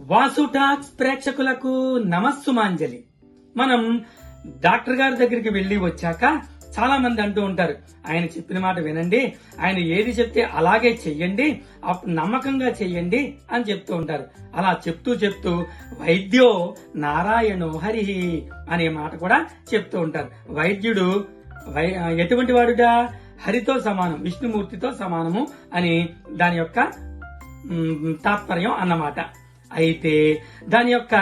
Vasu talks ప్రేక్షకులకు నమస్సుమాంజలి. మనం doctor గారి దగ్గరికి వెళ్ళి వచ్చాక చాలా మంది అంటూ ఉంటారు ఆయన చెప్పిన మాట వినండి ఆయన ఏది చెప్తే అలాగే చెయ్యండి నమ్మకంగా చెయ్యండి అని చెప్తూ ఉంటారు. అలా చెప్తూ చెప్తూ వైద్యో నారాయణో హరి అనే మాట కూడా చెప్తూ ఉంటారు. వైద్యుడు వై ఎటువంటి వాడుడా హరితో సమానం విష్ణుమూర్తితో సమానము అని దాని యొక్క తాత్పర్యం అన్నమాట. అయితే దాని యొక్క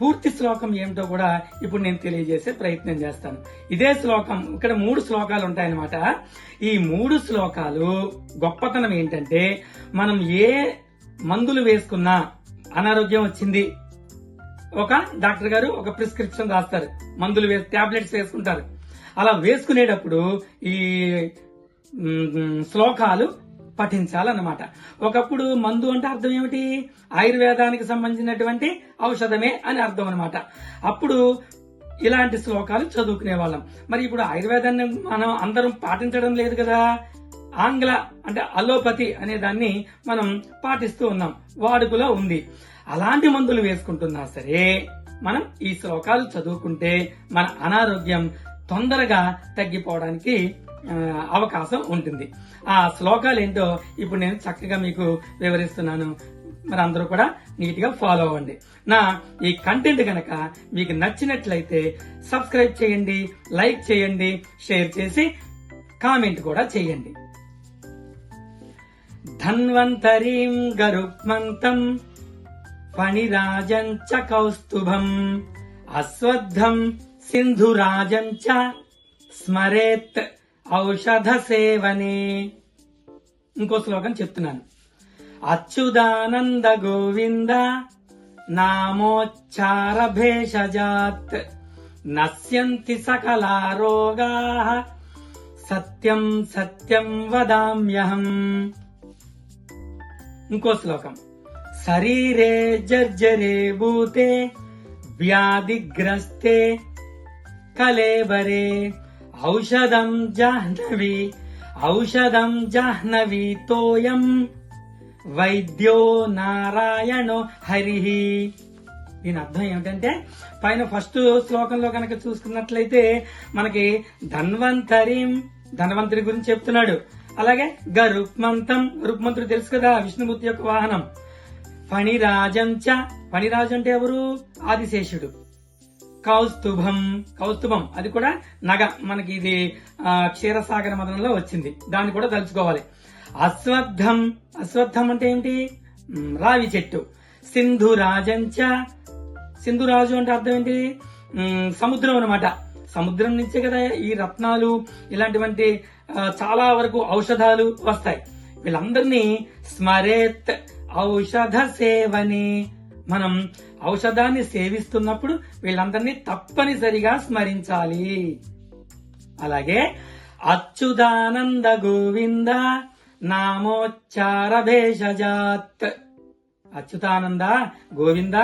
పూర్తి శ్లోకం ఏమిటో కూడా ఇప్పుడు నేను తెలియజేసే ప్రయత్నం చేస్తాను. ఇదే శ్లోకం ఇక్కడ మూడు శ్లోకాలు ఉంటాయన్నమాట. ఈ మూడు శ్లోకాలు గొప్పతనం ఏంటంటే మనం ఏ మందులు వేసుకున్నా అనారోగ్యం వచ్చింది. ఒక డాక్టర్ గారు ఒక ప్రిస్క్రిప్షన్ రాస్తారు. మందులు వేసి టాబ్లెట్స్ వేసుకుంటారు. అలా వేసుకునేటప్పుడు ఈ శ్లోకాలు పఠించాలన్నమాట. ఒకప్పుడు మందు అంటే అర్థం ఏమిటి? ఆయుర్వేదానికి సంబంధించినటువంటి ఔషధమే అని అర్థం అనమాట అప్పుడు ఇలాంటి శ్లోకాలు చదువుకునే వాళ్ళం. మరి ఇప్పుడు ఆయుర్వేదాన్ని మనం అందరం పాటించడం లేదు కదా? ఆంగ్ల అంటే అలోపతి అనే దాన్ని మనం పాటిస్తూ ఉన్నాం. వాడుకలో ఉంది. అలాంటి మందులు వేసుకుంటున్నా సరే మనం ఈ శ్లోకాలు చదువుకుంటే మన అనారోగ్యం తొందరగా తగ్గిపోవడానికి అవకాశం ఉంటుంది. ఆ శ్లోకాలు ఏంటో ఇప్పుడు నేను చక్కగా మీకు వివరిస్తున్నాను. మరి అందరూ కూడా నీట్గా ఫాలో అవ్వండి. నా ఈ కంటెంట్ కనుక మీకు నచ్చినట్లయితే సబ్స్క్రైబ్ చేయండి లైక్ చేయండి షేర్ చేసి కామెంట్ కూడా చేయండి. ధన్వంతరీం గరుక్మంతం ఫణిరాజం చ కౌస్తుభం అశ్వద్ధం సింధురాజం చ స్మరేత్. ఔషధ సేవనే ఇంకో శ్లోకం చెప్తున్నాను. అచ్యుదానంద గోవింద నామోచ్చార భేషజాత్ నశ్యంతి సకలా రోగా సత్యం సత్యం వదామ్యహం. ఇంకో శ్లోకం. శరీరే జర్జరే భూతే వ్యాధిగ్రస్తే కలేబరే ఔషధం జాహ్నవి ఔషధం జాహ్నవి తోయం. వైద్యో నారాయణో హరి. దీని అర్థం ఏమిటంటే పైన ఫస్ట్ శ్లోకంలో కనుక చూసుకున్నట్లయితే మనకి ధన్వంతరిం ధన్వంతరి గురించి చెప్తున్నాడు. అలాగే గ రుక్మంతం రుక్మంతుడు తెలుసు కదా విష్ణుమూర్తి యొక్క వాహనం. ఫణిరాజం చ ఫణిరాజు అంటే ఎవరు? ఆదిశేషుడు. కౌస్తుభం కౌస్తుభం. అది కూడా నగ. మనకి ఇది క్షీరసాగర మదనంలో వచ్చింది. దాన్ని కూడా తలుచుకోవాలి. అశ్వత్థం. అశ్వత్థం అంటే ఏంటి? రావి చెట్టు. సింధురాజంచ. సింధురాజు అంటే అర్థం ఏంటి? సముద్రం అన్నమాట. సముద్రం నుంచే కదా ఈ రత్నాలు ఇలాంటివంటి చాలా వరకు ఔషధాలు వస్తాయి. వీళ్ళందరినీ స్మరేత్ ఔషధ సేవని మనం ఔషధాన్ని సేవిస్తున్నప్పుడు వీళ్ళందరినీ తప్పనిసరిగా స్మరించాలి. అలాగే అచ్యుదానంద గోవింద నామోచ్చార భేషజాత్. అచ్యుతానంద గోవింద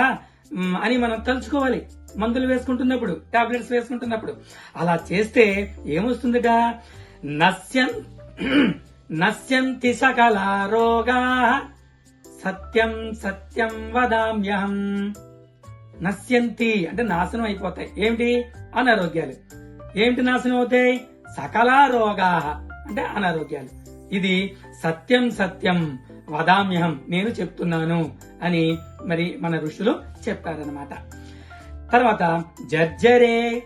అని మనం తలుచుకోవాలి. మందులు వేసుకుంటున్నప్పుడు టాబ్లెట్స్ వేసుకుంటున్నప్పుడు. అలా చేస్తే ఏమొస్తుందిట? నశ్యం నశ్యంతి సకల రోగా. సత్యం సత్యం వదామ్యహం. నశ్యంతి అంటే నాశనం అయిపోతాయి. ఏమిటి? అనారోగ్యాలు. ఏమిటి నాశనం అవుతాయి? సకల రోగా అంటే అనారోగ్యాలు. ఇది సత్యం సత్యం వదామ్యహం నేను చెప్తున్నాను అని మరి మన ఋషులు చెప్పారనమాట తర్వాత జర్జరే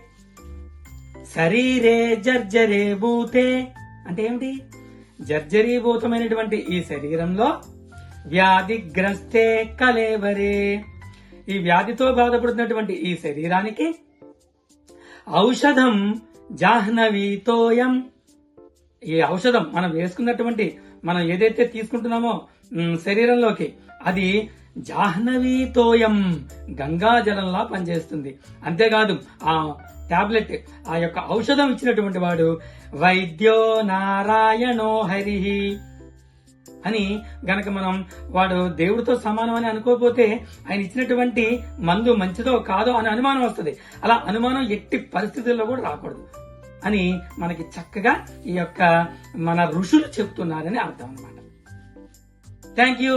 శరీరే జర్జరే భూతే అంటే ఏమిటి? జర్జరీభూతమైనటువంటి ఈ శరీరంలో వ్యాధిగ్రస్తే కలేవరే. ఈ వ్యాధితో బాధపడుతున్నటువంటి ఈ శరీరానికి ఔషధం జాహ్నవీతోయం. ఈ ఔషధం మనం వేసుకున్నటువంటి మనం ఏదైతే తీసుకుంటున్నామో శరీరంలోకి అది జాహ్నవీతోయం గంగా జలంలా పనిచేస్తుంది. అంతేకాదు ఆ టాబ్లెట్ ఆ యొక్క ఔషధం ఇచ్చినటువంటి వాడు వైద్యో నారాయణో హరి. అని గనక మనం వాడు దేవుడితో సమానం అని అనుకోకపోతే ఆయన ఇచ్చినటువంటి మందు మంచిదో కాదో అని అనుమానం వస్తుంది. అలా అనుమానం ఎట్టి పరిస్థితుల్లో కూడా రాకూడదు అని మనకి చక్కగా ఈ యొక్క మన ఋషులు చెప్తున్నారని అర్థం అనమాట థ్యాంక్ యూ